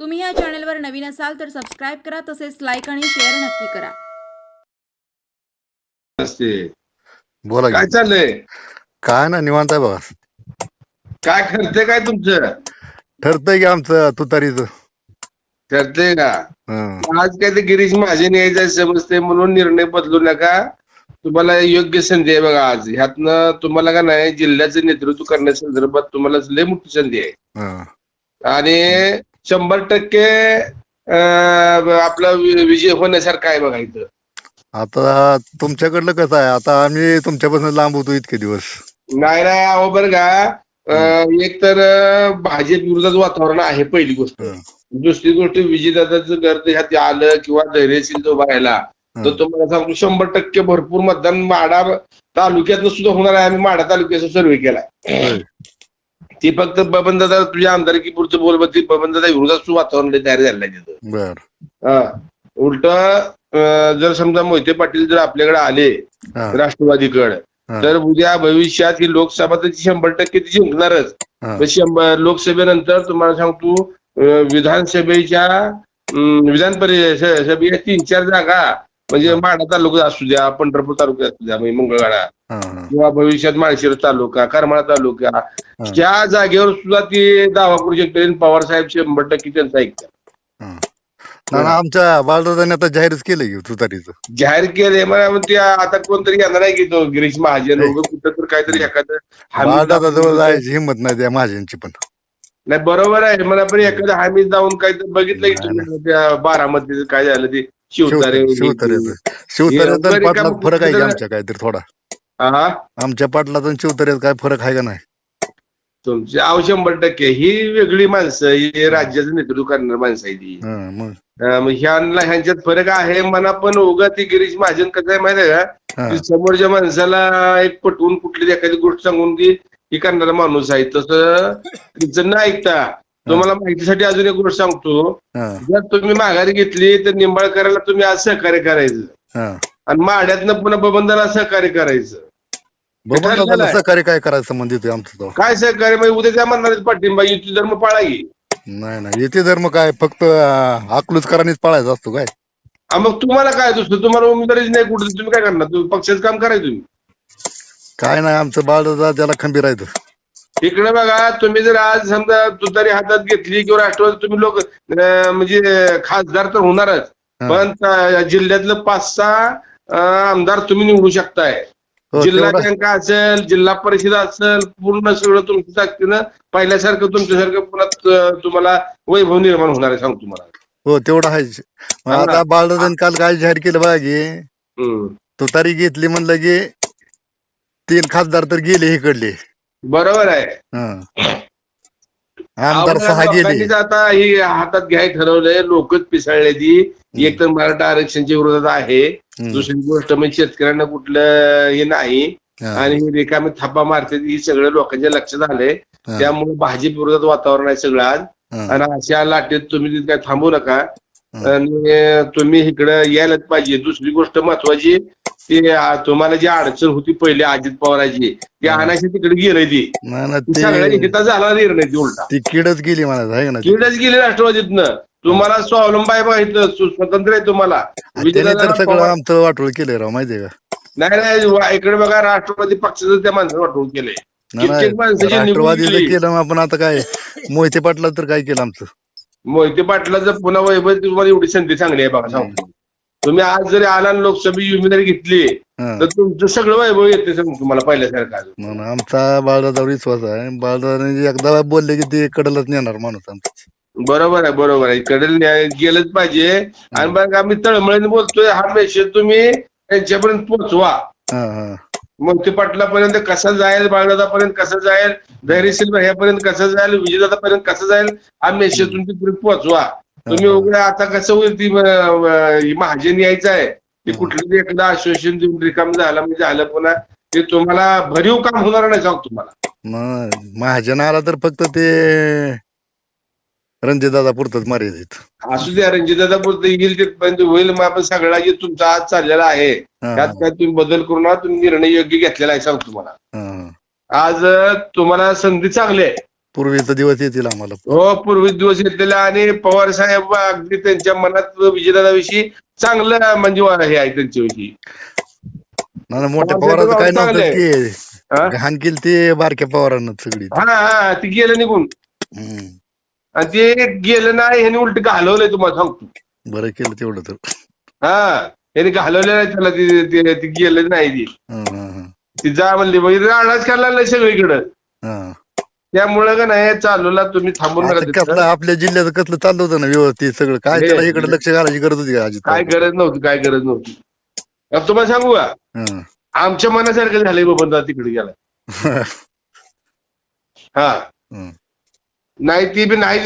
तुम्ही या चॅनलवर नवीन असाल तर सबस्क्राईब करा तसेच लाईक आणि शेअर नक्की करा. असते बोला काय की चाललंय? काय ना निवांत आहे बघा. काय ठरते काय तुमचं? ठरतंय की आमचं तुतारीच. ठरते का? आज काय ते गिरीश महाजन यायचं समजते म्हणून निर्णय बदलू नका. तुम्हाला योग्य संधी आहे बघा आज. ह्यातनं तुम्हाला का नाही जिल्ह्याचं नेतृत्व करण्यासंदर्भात तुम्हाला लय मोठी संधी आहे. आणि शंभर टक्के आपला विजय होण्यासारखा आहे बघा इथं. आता तुमच्याकडलं कसं आहे? आता आम्ही तुमच्यापासून लांब होतो इतके दिवस. नाही नाही अहो बरं का. एक तर भाजप विरोधात वातावरण आहे पहिली गोष्ट. दुसरी गोष्ट विजयदादाचं गर्द ह्यात आलं किंवा धैर्यशील जो राहिला तर. तुम्हाला सांगतो शंभर टक्के भरपूर मतदान माडा तालुक्यातनं सुद्धा होणार आहे आम्ही माडा तालुक्याचा सर्वे केलाय. ती फक्त बबनदादा तुझ्या आमदारकी पुढचं बोल ती बबनदादा विरोधात वातावरण तयार झालं आहे तिथं बर उलट जर समजा मोहिते पाटील जर आपल्याकडे आले हा, राष्ट्रवादीकडे हा. तर उद्या भविष्यात ही लोकसभा तर शंभर टक्के ती जिंकणारच हा. पण शंभर लोकसभेनंतर तुम्हाला सांगतो अं, विधानसभेच्या अं, विधान परिषद सभेच्या तीन चार जागा म्हणजे. माढा तालुका असू द्या पंढरपूर तालुका असू द्या म्हणजे मंगळवाडा हा. किंवा भविष्यात माळशिरस तालुका करमाळा तालुका त्या जागेवर सुद्धा ती दावा करू शकते पवार साहेब शंभर टक्के त्यांचा ऐकतात. आमच्या बाळदादाने आता जाहीरच केलंय की तुतारीचं. जाहीर केले मला म्हणते आता कोणतरी येणार आहे की तो गिरीश महाजन कुठं तर काहीतरी एखादं हमी बाळदादा जवळ दाखवून- जायची हिंमत नाही त्या महाजनची पण. नाही बरोबर आहे. मला पण एखादं हमी जाऊन काही बघितलं की तुम्ही त्या बारामतीचं काय झालं ते? शिवतारे पाटलात अमेरिका फरक आहे आमच्या काहीतरी थोडा? आमच्या पाटलात आणि शिवतारेत काय फरक आहे का नाही? तुमची आव शंभर टक्के. ही वेगळी माणसं ही राज्याचं नेतृत्व करणारी माणसं आहे ती. हा, मग? अं, मग ह्यांना ह्यांच्यात फरक आहे मला पण उगा ती गिरीश महाजन कसं आहे माहिती आहे का? हा, की समोरच्या माणसाला एक पटवून कुठली एखादी गोष्ट सांगून ती ही करणारा माणूस आहे. तसं तिचं न ऐकता तुम्हाला माहितीसाठी अजून एक गोष्ट सांगतो. हा, जर तुम्ही माघारी घेतली तर निंबाळकराला तुम्ही आज सहकार्य करायचं. हा. आणि माड्यातनं पुन्हा बबंदाला सहकार्य करायचं. बघू काय दादा झालंय? सहकार्य काय करायचं संबंधित आहे आमचं तो. काय सहकार्य? म्हणजे उद्या त्या म्हणणार पाठिंबा युती धर्म पाळा की नाही नाही. येते धर्म काय? फक्त अकलूजकरांनीच पाळायचा असतो काय? मग तुम्हाला काय दुसरं? तुम्हाला उमेदवारीच नाही कुठं तुम्ही काय करणार? तुम्ही पक्षाचं काम करायचं तुम्ही. काय नाही आमचं बाळदादा त्याला खंबीर आहे इकडे बघा तुम्ही जर आज समजा तुतारी हातात घेतली किंवा राष्ट्रवादी तुम्ही लोक म्हणजे खासदार तर होणारच. हा. पण जिल्ह्यातलं पाच सहा अं, आमदार तुम्ही निवडू शकताय. जिल्हा तेवढा- बँक असेल जिल्हा परिषद असेल पूर्ण सगळं तुमच्या ताकदीनं पहिल्यासारखं तुमच्यासारखं पुन्हा त- तुम्हाला वैभव निर्माण होणार आहे सांगतो तुम्हाला हो तेवढं हा ना. आता बाळदादाने काल काय जाहीर केलं बघा की हम्म. तुतारी घेतली म्हणलं की तीन खासदार तर गेले इकडले बरोबर आहे हा. आमदार लोकांनीच आता ही हातात घ्याय ठरवलंय लोकच पिसाळले ती एक तर मराठा आरक्षणच्या विरोधात आहे. दुसरी गोष्ट म्हणजे शेतकऱ्यांना कुठलं हे नाही. आणि ही रिकामी थापा मारते ही सगळं लोकांच्या लक्षात आलंय. त्यामुळे भाजप विरोधात वातावरण आहे सगळं आज. आणि अशा लाटेत तुम्ही तिथे काय थांबू नका. आणि तुम्ही इकडे यायलाच पाहिजे दुसरी गोष्ट महत्वाची ती आ, तुम्हाला जी अडचण होती पहिले अजित पवाराची ती. आणायची तिकडे गेली ती. नाही ना ती सगळ्यांनी ते हिता झाला निर्णय ती उलटा. ती किडच गेली म्हणायचं आहे ना ते? गेली राष्ट्रवादीतनं. तुम्हाला स्वावलंब आहे बघा इथं सु- स्वतंत्र आहे तुम्हाला. त्यांनी तर विजयदादा सगळं पवार- आमचं वाटोळ केलंय राव माहितीये का? नाही नाही वा- इकडे बघा राष्ट्रवादी पक्षाचं त्या माणसानं वाटवून केलंय. नाही, नाही कित्येक माणसाची निवडून राष्ट्रवादीचं गेली. केलं मग आपण आता काय? मोहिते पाटला तर काय केलं आमचं? मोहिते पाटलाचं पुन्हा वैभव तुम्हाला एवढी संधी चांगली आहे बघा सांगतो. तुम्ही आज जरी आला लोकसभा उमेदवारी घेतली. तर तुमचं सगळं वैभव येते तुम्हाला पहिल्यासारखं अजून. म्हणून आमचा बाळदादावर विश्वास आहे. बाळदादाने एकदा बोलले की ते कडलच नेणार माणूस आमचा. बरोबर आहे बरोबर आहे. कडल न्याय गेलंच पाहिजे. आणि बघा आम्ही तळमळीने बोलतोय हा मेसेज तुम्ही त्यांच्यापर्यंत पोहोचवा. हा हा. मोहिते पाटलापर्यंत कसा जाईल बाळदादापर्यंत कसं जाईल धैर्यशील भैयापर्यंत कसं जाईल विजयदादापर्यंत कसं जाईल हा मेसेज तुमच्यापर्यंत पोहोचवा. तुम्ही उघड्या आता कसं होईल ती महाजन यायचं आहे. ते. कुठलं एकदा आश्वासन देऊन रिकाम झालं म्हणजे झालं पुन्हा ते तुम्हाला भरीव काम होणार नाही सांगतो तुम्हाला. महाजन आला तर फक्त ते रणजितदादा पुरतच मर्यादित असू द्या रणजितदादा बोलतो येईल तिथपर्यंत होईल मग आपण सगळा जे तुमचा आज चाललेला आहे त्यात काय तुम्ही बदल करू नका तुम्ही निर्णय योग्य घेतलेला आहे सांगतो तुम्हाला. आज तुम्हाला संधी चांगली आहे. पूर्वीचे दिवस येतील आम्हाला. हो पूर्वी दिवस घेतलेले आणि पवार साहेब अगदी त्यांच्या मनात विजयदादाविषयी चांगलं म्हणजे हे आहे त्यांच्याविषयी. ना ना, मोठ्या पवार पवाराचं काय नव्हतं चांगले हा? केली ते बारक्या पवारांना सगळी. हा हा ते गेलं निघून. हम्म. आणि ते गेलं नाही ह्याने उलट घालवलंय तुम्हाला सांगतो. बरं केलं तेवढं तर. हा याने घालवलेलं आहे त्याला ते- ते ते गेलं नाही ती. हा, हा, हा. ती जा म्हणली मग राडाच करायला लागलाय सगळीकडं. हा. त्यामुळं का नाही चालूला तुम्ही थांबून नका आता तिथं. कसलं आपल्या जिल्ह्याचं कसलं चाललं होतं ना व्यवस्थित सगळं काय हे- त्याला इकडे लक्ष घालायची गरज होती का काय? गरज नव्हती काय गरज नव्हती आता तुम्हाला सांगू का. आमच्या मनासारखं झालंय बाबा तिकडे गेला हा हम्म. नाही ती बी नाही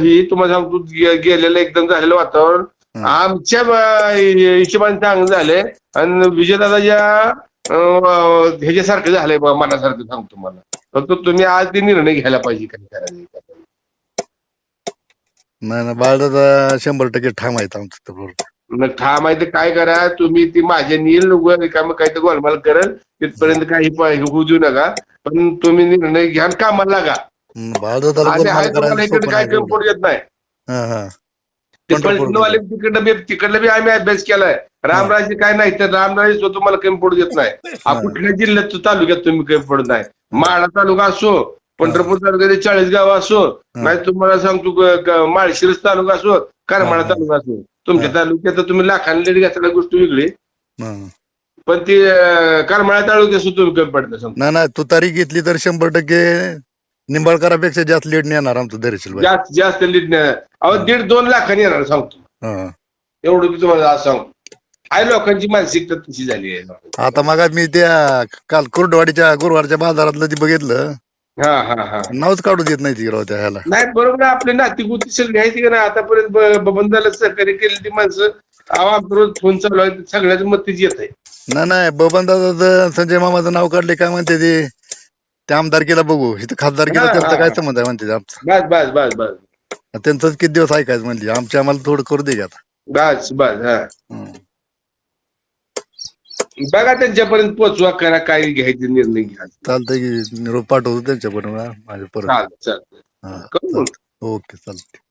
ही तुम्हाला सांगतो गे- गेलेलं एकदम झालेलं वातावरण हम्म. आमच्या ब- हिशोबाने चांगलं झालंय आणि विजयदादाच्या ह्याच्यासारखं झालंय बा मनासारखं सांगतो मला फक्त तुम्ही आज ते निर्णय घ्यायला पाहिजे काय करायचं काय करायचं. नाही ना बाळदादा शंभर टक्के ठाम आहेत आमचं तर बरोबर. मग ठाम आहे तर काय करा तुम्ही ती माझ्या नील रिकाम काही तर गोलमाल करल तिथपर्यंत काही होऊ देऊ नका पण तुम्ही निर्णय घ्या आणि कामाला लागा हम्म, बाळदादाला आणि गोलमाल आहे तुम्हाला करायला इकडे सोपं काय नाही कमी पडू येत नाही हा, हा. ते पंढरपूर पलटणवाले तिकडलं बी तिकडलं बी आम्ही अभ्यास केलाय रामराजे काय नाही तर रामराजे स्वतः तुम्हाला कमी पडू देत नाही. कुठल्या जिल्ह्यात तालुक्यात तुम्ही कमी पडत नाही माळा तालुका असो पंढरपूर तालुक्याचे चाळीस गाव असो. नाही तुम्हाला सांगतो माळशिरस तालुका असो करमाळा. तालुका असो तुमच्या. तालुक्यात तुम्ही लाखांनी लेट घेतला गोष्ट वेगळी. पण ती करमाळा तालुक्यात तुम्ही कमी पडता नाही तुतारी घेतली तर शंभर टक्के निंबाळकरापेक्षा जास्त लीड नेणार आमचं भाई जास्त जास्त लीट नाही. अहो दीड दोन लाखांनी येणार सांगतो. हा. एवढं मी तुम्हाला आज सांगतो. आहे लोकांची मानसिकता तशी झाली आहे. आता मग मी त्या काल कुर्डवाडीच्या गुरुवारच्या बाजारातलं ते बघितलं. हा हा हा. नावच काढू देत नाही ती राव त्या ह्याला. नाही बरोबर आहे, आपली नातीगुती सगळी आहे ती का नाही? आतापर्यंत ब- बबनदाला सहकार्य केलेली माणसं. अहो आमचं रोज फोन चालू आहे. सगळ्याच मत तीच येत आहे नाही नाही. बबन दादा संजय मामाचं नाव काढले काय म्हणते ते? त्या आमदारकीला बघू. इथं खासदारकीला हा, त्यांचा हा, काय हा. संबंध आहे म्हणते ते आमचा? बस बस बस बस. त्यांचंच किती दिवस ऐकायचं म्हणली. आमच्या आम्हाला थोडं करू दे की आता. बस बस हा. हम्म. बघा त्यांच्यापर्यंत पोचवा करा काय घ्यायचे निर्णय घ्या. चालतंय की निरोप पाठवतो त्यांच्याबरोबर माझ्या परत. हा करू ओके चालतंय.